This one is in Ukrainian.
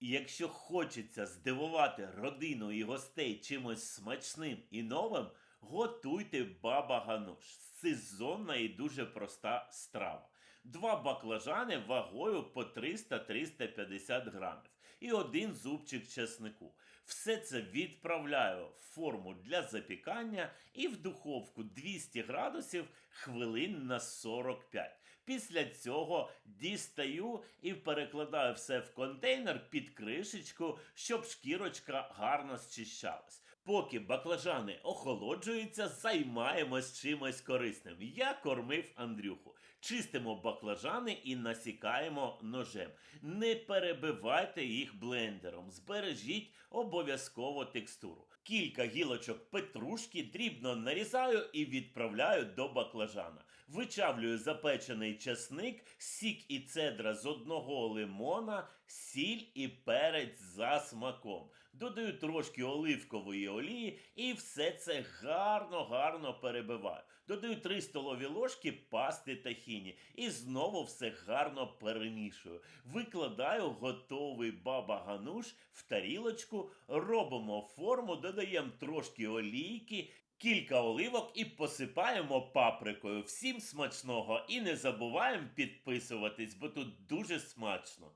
І якщо хочеться здивувати родину і гостей чимось смачним і новим, готуйте баба гануш. Сезонна і дуже проста страва. Два баклажани вагою по 300-350 грамів і один зубчик чеснику. Все це відправляю в форму для запікання і в духовку 200 градусів хвилин на 45. Після цього дістаю і перекладаю все в контейнер під кришечку, щоб шкірочка гарно зчищалась. Поки баклажани охолоджуються, займаємось чимось корисним. Я кормив Андрюху. Чистимо баклажани і насікаємо ножем. Не перебивайте їх блендером, збережіть обов'язково текстуру. Кілька гілочок петрушки дрібно нарізаю і відправляю до баклажана. Вичавлюю запечений часник, сік і цедра з одного лимона, сіль і перець за смаком. Додаю трошки оливкової олії і все це гарно-гарно перебиваю. Додаю 3 столові ложки пасти тахіні і знову все гарно перемішую. Викладаю готовий баба гануш в тарілочку, робимо форму, додаємо трошки олійки. Кілька оливок і посипаємо паприкою. Всім смачного і не забуваємо підписуватись, бо тут дуже смачно.